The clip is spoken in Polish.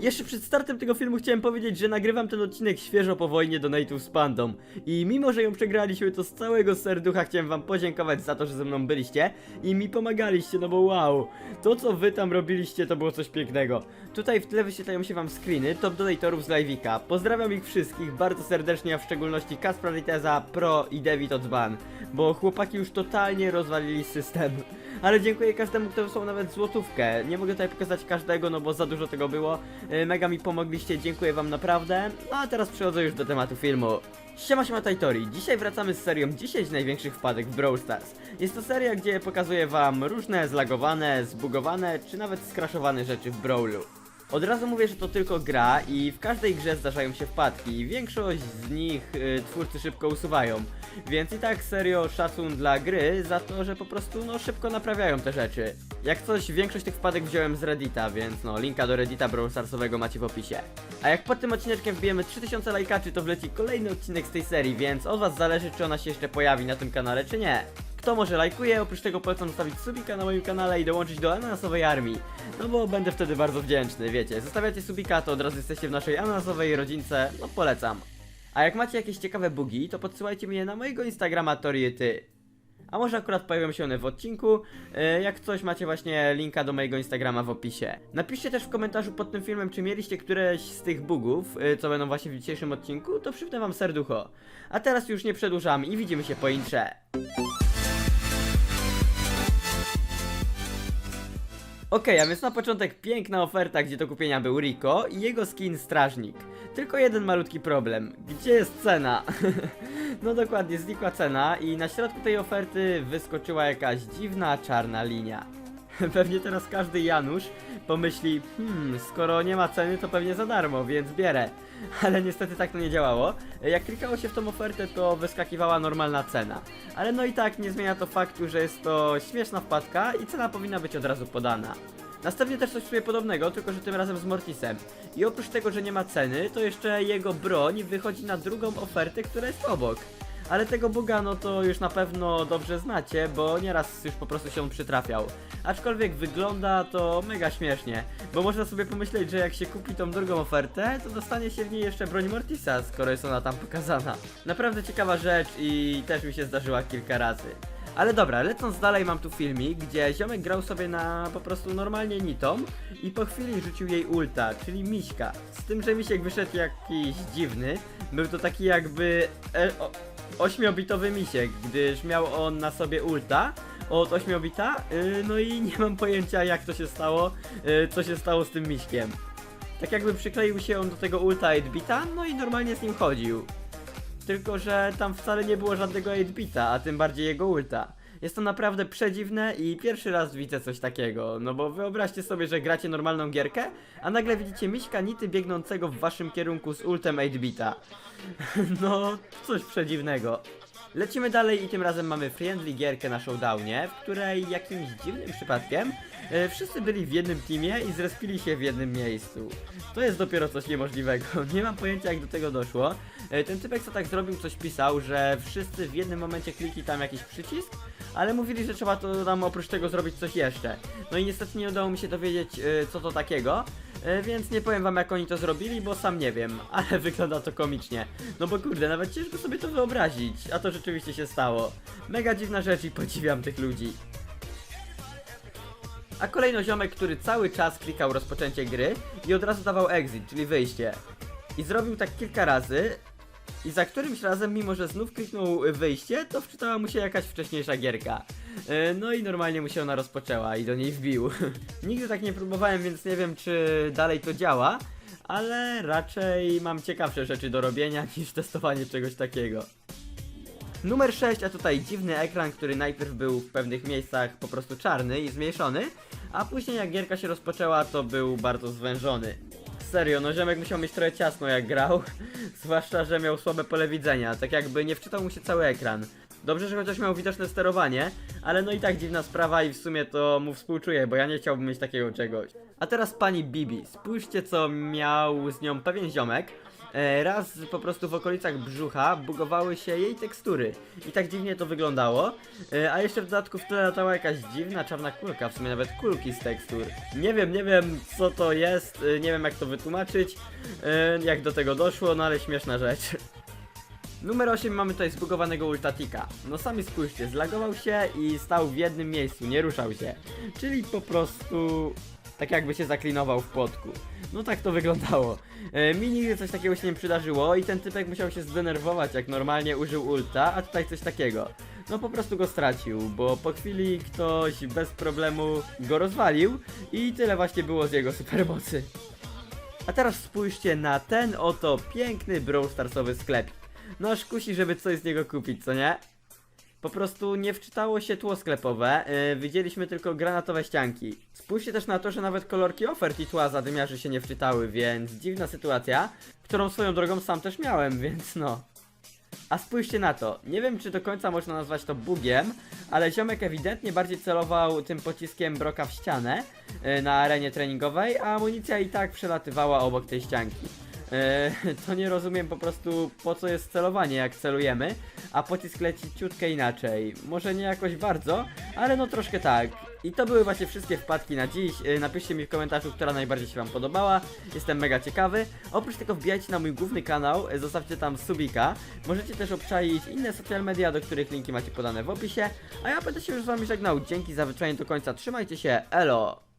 Jeszcze przed startem tego filmu chciałem powiedzieć, że nagrywam ten odcinek świeżo po wojnie donate'ów z Pandą. I mimo, że ją przegraliśmy, to z całego serducha chciałem wam podziękować za to, że ze mną byliście i mi pomagaliście, no bo wow, to co wy tam robiliście to było coś pięknego. Tutaj w tle wyświetlają się wam screeny top donatorów z Live'ika. Pozdrawiam ich wszystkich bardzo serdecznie, a w szczególności Kaspra Liteza, Pro i David Odzban, bo chłopaki już totalnie rozwalili system. Ale dziękuję każdemu, kto wysłał nawet złotówkę. Nie mogę tutaj pokazać każdego, no bo za dużo tego było. Yy, Mega mi pomogliście, dziękuję wam naprawdę. No a teraz przechodzę już do tematu filmu. Siema, siema Tajtori. Dzisiaj wracamy z serią 10 największych wpadek w Brawl Stars. Jest to seria, gdzie pokazuję wam różne zlagowane, zbugowane, czy nawet skraszowane rzeczy w Brawlu. Od razu mówię, że to tylko gra i w każdej grze zdarzają się wpadki i większość z nich y, twórcy szybko usuwają. Więc i tak serio szacun dla gry za to, że po prostu no szybko naprawiają te rzeczy. Jak coś, większość tych wpadek wziąłem z Reddita, więc no linka do Reddita Brawl Starsowego macie w opisie. A jak pod tym odcineczkiem wbijemy 3000 lajkaczy, to wleci kolejny odcinek z tej serii, więc od was zależy czy ona się jeszcze pojawi na tym kanale czy nie. Kto może lajkuje, oprócz tego polecam zostawić subika na moim kanale i dołączyć do ananasowej armii. No bo będę wtedy bardzo wdzięczny, wiecie. Zostawiacie subika, to od razu jesteście w naszej ananasowej rodzince, no polecam. A jak macie jakieś ciekawe bugi, to podsyłajcie mnie na mojego Instagrama Toriety. A może akurat pojawią się one w odcinku, e, jak coś macie właśnie linka do mojego Instagrama w opisie. Napiszcie też w komentarzu pod tym filmem, czy mieliście któreś z tych bugów, e, co będą właśnie w dzisiejszym odcinku, to przypnę wam serducho. A teraz już nie przedłużam i widzimy się po intrze. Okej, a więc na początek piękna oferta, gdzie do kupienia był Rico i jego skin Strażnik. Tylko jeden malutki problem. Gdzie jest cena? no dokładnie, znikła cena i na środku tej oferty wyskoczyła jakaś dziwna czarna linia. Pewnie teraz każdy Janusz pomyśli, hmm, skoro nie ma ceny, to pewnie za darmo, więc bierę. Ale niestety tak to nie działało. Jak klikało się w tą ofertę, to wyskakiwała normalna cena. Ale no i tak nie zmienia to faktu, że jest to śmieszna wpadka i cena powinna być od razu podana. Następnie też coś sobie podobnego, tylko że tym razem z Mortisem. I oprócz tego, że nie ma ceny, to jeszcze jego broń wychodzi na drugą ofertę, która jest obok. Ale tego buga no to już na pewno dobrze znacie, bo nieraz już po prostu się on przytrafiał. Aczkolwiek wygląda to mega śmiesznie, bo można sobie pomyśleć, że jak się kupi tą drugą ofertę, to dostanie się w niej jeszcze broń Mortisa, skoro jest ona tam pokazana. Naprawdę ciekawa rzecz i też mi się zdarzyła kilka razy. Ale dobra, lecąc dalej mam tu filmik, gdzie ziomek grał sobie na po prostu normalnie nitą i po chwili rzucił jej ulta, czyli miśka. Z tym, że misiek wyszedł jakiś dziwny, był to taki jakby e, o, ośmiobitowy misiek, gdyż miał on na sobie ulta od ośmiobita, yy, no i nie mam pojęcia jak to się stało, yy, co się stało z tym miśkiem. Tak jakby przykleił się on do tego ulta 8-bita, no i normalnie z nim chodził. Tylko, że tam wcale nie było żadnego 8-bita, a tym bardziej jego ulta. Jest to naprawdę przedziwne i pierwszy raz widzę coś takiego, no bo wyobraźcie sobie, że gracie normalną gierkę, a nagle widzicie miśka nity biegnącego w waszym kierunku z ultem 8-bita. No, coś przedziwnego. Lecimy dalej i tym razem mamy friendly gierkę na showdownie, w której jakimś dziwnym przypadkiem e, wszyscy byli w jednym teamie i zrespili się w jednym miejscu. To jest dopiero coś niemożliwego, nie mam pojęcia jak do tego doszło. E, ten typek co tak zrobił coś pisał, że wszyscy w jednym momencie klikli tam jakiś przycisk, ale mówili, że trzeba to tam oprócz tego zrobić coś jeszcze. No i niestety nie udało mi się dowiedzieć e, co to takiego. E, Więc nie powiem wam jak oni to zrobili, bo sam nie wiem, ale wygląda to komicznie. No bo kurde, nawet ciężko sobie to wyobrazić, a to rzeczywiście się stało. Mega dziwna rzecz i podziwiam tych ludzi. A kolejno ziomek, który cały czas klikał rozpoczęcie gry i od razu dawał exit, czyli wyjście. I zrobił tak kilka razy i za którymś razem, mimo że znów kliknął wyjście, to wczytała mu się jakaś wcześniejsza gierka. E, No i normalnie mu się ona rozpoczęła i do niej wbił. Nigdy tak nie próbowałem, więc nie wiem czy dalej to działa, ale raczej mam ciekawsze rzeczy do robienia niż testowanie czegoś takiego. Numer 6, a tutaj dziwny ekran, który najpierw był w pewnych miejscach po prostu czarny i zmniejszony, a później jak gierka się rozpoczęła, to był bardzo zwężony. Serio, no ziomek musiał mieć trochę ciasno jak grał, zwłaszcza, że miał słabe pole widzenia, tak jakby nie wczytał mu się cały ekran. Dobrze, że chociaż miał widoczne sterowanie, ale no i tak dziwna sprawa i w sumie to mu współczuję, bo ja nie chciałbym mieć takiego czegoś. A teraz pani Bibi, spójrzcie co miał z nią pewien ziomek. E, raz po prostu w okolicach brzucha bugowały się jej tekstury. I tak dziwnie to wyglądało. E, a jeszcze w dodatku w tle latała jakaś dziwna czarna kulka, w sumie nawet kulki z tekstur. Nie wiem, nie wiem co to jest, e, nie wiem jak to wytłumaczyć, jak do tego doszło, no ale śmieszna rzecz. Numer 8 mamy tutaj zbugowanego Ultatika. No sami spójrzcie, zlagował się i stał w jednym miejscu, nie ruszał się. Czyli po prostu tak jakby się zaklinował w płotku. No tak to wyglądało. E, mi nigdy coś takiego się nie przydarzyło i ten typek musiał się zdenerwować jak normalnie użył ulta, a tutaj coś takiego. No po prostu go stracił, bo po chwili ktoś bez problemu go rozwalił i tyle właśnie było z jego supermocy. A teraz spójrzcie na ten oto piękny Brawl Starsowy sklepik. No aż kusi, żeby coś z niego kupić, co nie? Po prostu nie wczytało się tło sklepowe, yy, widzieliśmy tylko granatowe ścianki. Spójrzcie też na to, że nawet kolorki ofert i tła zadymiarzy się nie wczytały, więc dziwna sytuacja, którą swoją drogą sam też miałem, więc no. A spójrzcie na to, nie wiem czy do końca można nazwać to bugiem, ale ziomek ewidentnie bardziej celował tym pociskiem broka w ścianę yy, na arenie treningowej, a amunicja i tak przelatywała obok tej ścianki. Yy, to nie rozumiem po prostu po co jest celowanie jak celujemy, a pocisk leci ciutkę inaczej. Może nie jakoś bardzo, ale no troszkę tak. I to były właśnie wszystkie wpadki na dziś. Yy, Napiszcie mi w komentarzu, która najbardziej się wam podobała. Jestem mega ciekawy. Oprócz tego wbijajcie na mój główny kanał, yy, zostawcie tam subika. Możecie też obczaić inne social media, do których linki macie podane w opisie. A ja będę się już z wami żegnał. Dzięki za wyczajenie do końca. Trzymajcie się. Elo!